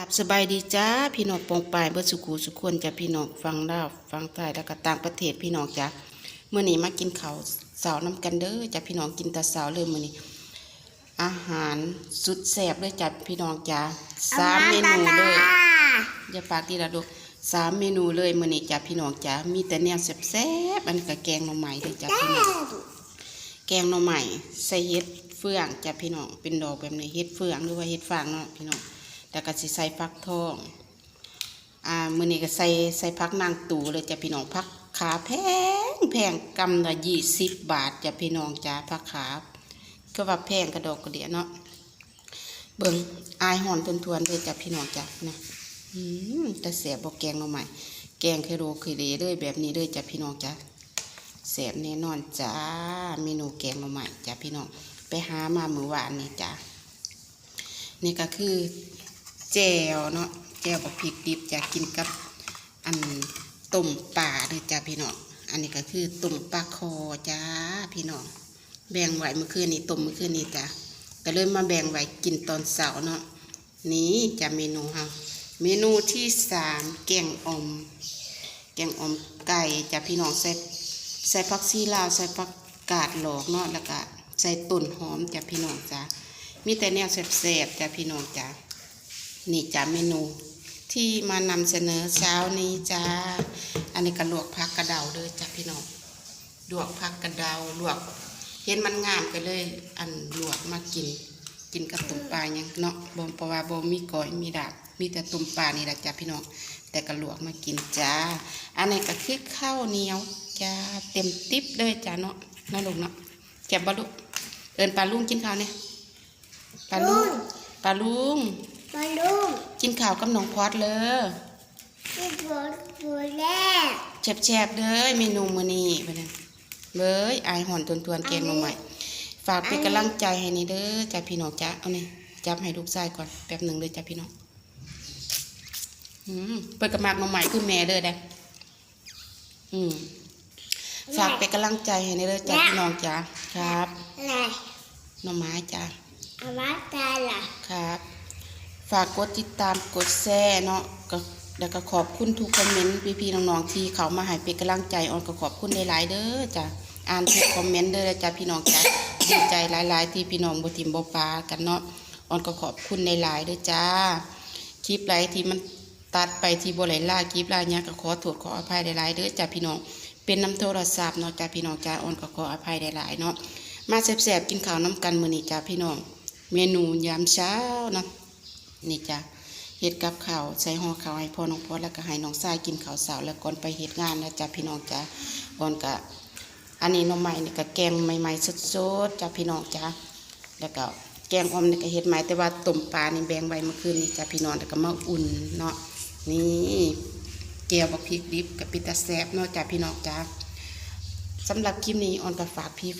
รับสบายดีจ้าพี่น้องปองปายเบิดสุขูสุขคนจ้ะพี่น้องฟังลาวฟังใต้แล้วก็ต่างประเทศพี่น้องจ้ะเมื่อนี้มากินข้าวสาวน้ำกันเด้อจ้ะพี่น้องกินแต่สาวเลยเมื่อนี้ อาหารสุดแซ่บเลยจ้ะพี่น้องจ้ะสามเมนูเลยอย่าปากดีละลูสามเมนูเลยมื่อนี้จ้ะพี่น้องจ้ะมีแต่แนวแซ่บๆอันนก็แกงหน่อไม้เลยจ้ะพี่น้องแกงหน่อไม้ใส่เห็ดเฟืองจ้ะพี่น้องเป็นดอกแบบนี้เห็ดเฟืองหรือว่าเห็ดฟางเนาะพี่น้อง แล้วก็สิใส่ฟักทอง อ่า มือนี้ก็ใส่ใส่พักนางตู่เลยจ้ะพี่น้องพักขาแพงแพงกำละยี่สิบบาทจ้ะพี่น้องจ้าพักขาก็ว่าแพงกระดอกกระเดียเนาะ เบิ่งอายหอนทวนๆเลยจ้ะพี่น้องจ้ะนะอืมแต่แสบบอกแกงหน่อไม้แกงเคโรเคเลเลยแบบนี้เลยจ้ะพี่น้องจ้ะแสบแน่นอนจ้า เมนูแกงมาใหม่จ้าพี่น้อง ไปหามาเมื่อวานนี่จ้านี่ก็คือ แจวเนาะแจวกับพริกดิบจะกินกับอันต้มป่าเลยจ้าพี่น้องอันนี้ก็คือต้มปลาคอจ้าพี่น้องแบ่งไว้เมื่อคืนนี้ต้มเมื่อคืนนี้จ้าก็เลยมาแบ่งไว้กินตอนเสาร์เนาะนี่จะเมนูเฮาเมนูที่สามแกงอม แกงอมไก่จ้าพี่น้องใส่ใส่ผักซีลาวใส่ผักกาดหลอกเนาะแล้วก็ใส่ต้นหอมจะพี่น้องจ้ะมีแต่แนวแซ่บๆจะพี่น้องจ้ะ นี่จ้ะเมนูที่มานำเสนอเช้านี้จ้า อันนี้ก็ลวกผักกระเดาเลยจ้ะพี่น้องลวกผักกระเดาลวก เห็นมันงามก็เลย อันลวกมากิน กินกับตุ่มปลาเนี่ยเนาะบ่เพราะว่าบ่มีก้อยมีดาบมีแต่ตุ่มปลานี่แหละจ้ะพี่น้องแต่ก็ลวกมากินจ้า อันนี้ก็คือข้าวเหนียวจ้าเต็มติ๊บเลยจ้าเนาะเนาะลูกเนาะเจ็บบ่ลูกเอินปลาลุงกินข้าวเนี่ยปลาลุงปลาลุง มาลูกกินข้าวกับน้องพอดเลยที่ปวดปวดแรกแฉบๆเลยเมนูมื้อนี้ไปเลยเลยอายหอนทวนๆแกงลงใหม่ ฝากเป็นกำลังใจให้นี่เด้อจ้าพี่น้องจ้าเอานี่จับให้ลูกชายก่อนแป๊บหนึ่งเลยจ้าพี่น้องอืมเปิดกระมากมาใหม่คือแม่เด้อได้อืมฝากเป็นกำลังใจให้นี่เด้อจ้าพี่น้องจ้าครับอะไรหน่อไม้จ้าอามาตาล่ะครับ ฝากกดติดตามกดแชร์เนาะก็แล้วก็ขอบคุณทุกคอมเมนต์พี่ๆน้องๆที่เขามาให้เป็นกำลังใจออนก็ขอบคุณหลายๆเด้อจ้ะอ่านทุกคอมเมนต์เด้อจ้ะพี่น้องจ้ะดีใจหลายๆ ที่พี่น้องบ่ทิมบ่ปากันเนาะออนก็ขอบคุณหลายๆเด้อจ้าคลิปไรที่มันตัดไปที่บ่ไหลล่าคลิปลาเนี่ยก็ขอโทษขออภัยหลายๆเด้อจ้ะพี่น้องเป็นน้ำโทรศัพท์เนาะจ้ะพี่น้องจ้าออนก็ขออภัยหลายๆเนาะมาแซ่บๆกินข้าวน้ำกันมื้อนี้จ้ะพี่น้องเมนูยามเช้าเนาะ นี่จ้ะเฮ็ดกับข้าวใส่ห่อข้าวให้พ่อน้องพอแล้วก็ให้น้องชายกินข้าวสาวแล้วก่อนไปเฮ็ดงานนะจ้ะพี่น้องจ้ะก่อนก็อันนี้น้องใหม่นี่ก็แกงใหม่ๆสดๆจ้ะพี่น้องจ้ะแล้วก็แกงออมนี่ก็เฮ็ดใหม่แต่ว่าต้มปลานี่แบ่งไว้เมื่อคืนนี้จ้ะพี่น้องแล้วก็มาอุ่นเนาะนี่แก้วบักพริกดิบกับปิตาแซบเนาะจ้ะพี่น้องจ้ะสำหรับคลิปนี้ออนก็ฝากพี่ฝาก